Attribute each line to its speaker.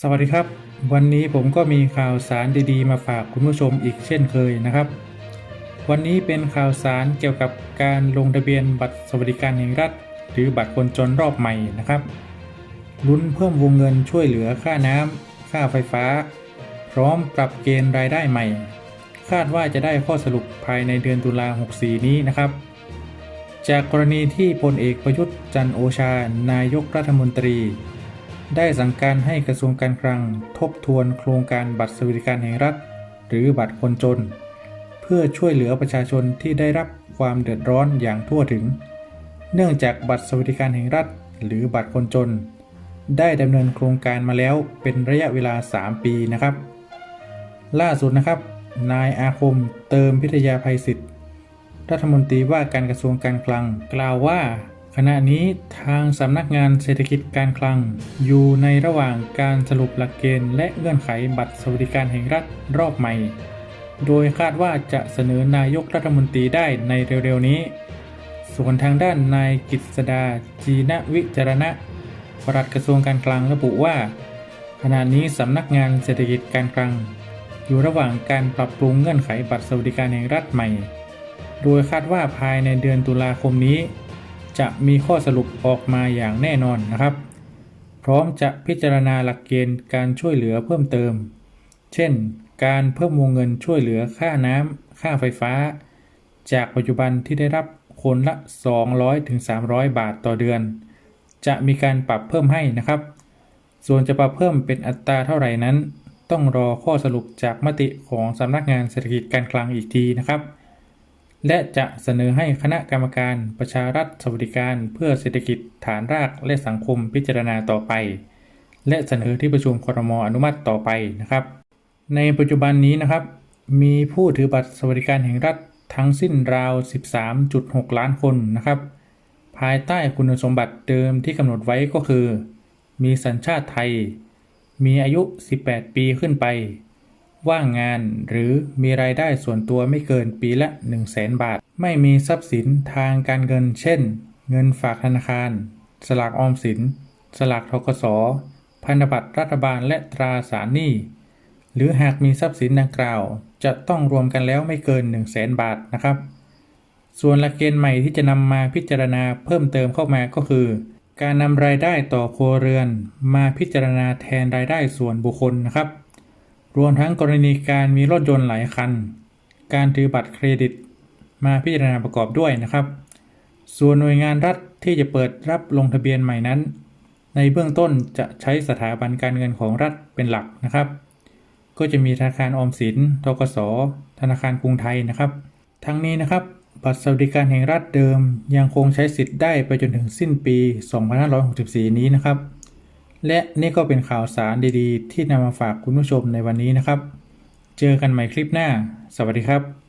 Speaker 1: สวัสดีครับ วันนี้ผมก็มีข่าวสารดีๆ มาฝากคุณผู้ชมอีกเช่นเคยนะครับ วันนี้เป็นข่าวสารเกี่ยวกับการลงทะเบียนบัตรสวัสดิการแห่งรัฐ หรือบัตรคนจนรอบใหม่นะครับลุ้นเพิ่มวงเงินช่วยเหลือค่าน้ำค่าไฟฟ้า พร้อมปรับเกณฑ์รายได้ใหม่ คาดว่าจะได้ข้อสรุปภายในเดือนตุลา64 นี้นะครับ จากกรณีที่พลเอกประยุทธ์จันโอชา นายกรัฐมนตรี ได้สั่งการให้กระทรวงการคลังทบทวนโครงการบัตรสวัสดิการแห่งรัฐ หรือบัตรคนจน เพื่อช่วยเหลือประชาชนที่ได้รับความเดือดร้อนอย่างทั่วถึง เนื่องจากบัตรสวัสดิการแห่งรัฐ หรือบัตรคนจน ได้ดำเนินโครงการมาแล้วเป็นระยะเวลา 3 ปีนะครับ ล่าสุดนะครับ นายอาคมเติมพิทยาภัยศิษย์รัฐมนตรีว่าการกระทรวงการคลังกล่าวว่า ขณะนี้ทางสำนักงานเศรษฐกิจการคลัง อยู่ในระหว่างการสรุปหลักเกณฑ์และเงื่อนไขบัตรสวัสดิการแห่งรัฐรอบใหม่ โดยคาดว่าจะเสนอนายกรัฐมนตรีได้ในเร็วๆนี้ ส่วนทางด้านนายกิตสดาจีนวิจารณะปลัดกระทรวงการคลังระบุว่า ขณะนี้สำนักงานเศรษฐกิจการคลัง อยู่ระหว่างการปรับปรุงเงื่อนไขบัตรสวัสดิการแห่งรัฐใหม่ โดยคาดว่าภายในเดือนตุลาคมนี้ จะมีข้อสรุปออกมาอย่างแน่นอนนะครับ พร้อมจะพิจารณาหลักเกณฑ์การช่วยเหลือเพิ่มเติม เช่น การเพิ่มวงเงินช่วยเหลือค่าน้ำค่าไฟฟ้า จากปัจจุบันที่ได้รับคนละ 200ถึง300 บาทต่อเดือน จะมีการปรับเพิ่มให้นะครับ ส่วนจะปรับเพิ่มเป็นอัตราเท่าไหร่นั้น ต้องรอข้อสรุปจากมติของสำนักงานเศรษฐกิจการคลังอีกทีนะครับ และจะเสนอให้คณะกรรมการประชารัฐสวัสดิการเพื่อเศรษฐกิจฐานรากและสังคมพิจารณาต่อไป และเสนอที่ประชุมครมอนุมัติต่อไปนะครับ ในปัจจุบันนี้นะครับ มีผู้ถือบัตรสวัสดิการแห่งรัฐทั้งสิ้นราว 13.6 ล้านคนนะครับ ภายใต้คุณสมบัติเดิมที่กำหนดไว้ก็คือ มีสัญชาติไทย มีอายุ 18 ปีขึ้นไป ว่างงาน หรือมีรายได้ส่วนตัวไม่เกินปีละ 1 0 0 0 0แบาท ไม่มีทรัพย์สินทางการเงิน เช่น เงินฝากธนาคาร สลากออมสิน สลากทกส พันธบัตรรัฐบาลและตราสารหนี้ หรือหากมีทรัพย์สินดังกล่าว จะต้องรวมกันแล้วไม่เกิน 1 0 0 0 0แบาทนะครับ ส่วนหลักเกณฑ์ใหม่ที่จะนำมาพิจารณาเพิ่มเติมเข้ามาก็คือ การนำรายได้ต่อครัวเรือน มาพิจารณาแทนรายได้ส่วนบุคคลนะครับ รวมทั้งกรณีการมีรถยนต์หลายคัน การถือบัตรเครดิต มาพิจารณาประกอบด้วยนะครับ ส่วนหน่วยงานรัฐที่จะเปิดรับลงทะเบียนใหม่นั้น ในเบื้องต้นจะใช้สถาบันการเงินของรัฐเป็นหลักนะครับ ก็จะมีธนาคารออมสิน ทกส ธนาคารกรุงไทยนะครับ ทั้งนี้นะครับบัตรสวัสดิการแห่งรัฐเดิมยังคงใช้สิทธิ์ได้ไปจนถึงสิ้นปี 2564 นี้นะครับ และนี่ก็เป็นข่าวสารดีๆ ที่นำมาฝากคุณผู้ชมในวันนี้นะครับ เจอกันใหม่คลิปหน้า สวัสดีครับ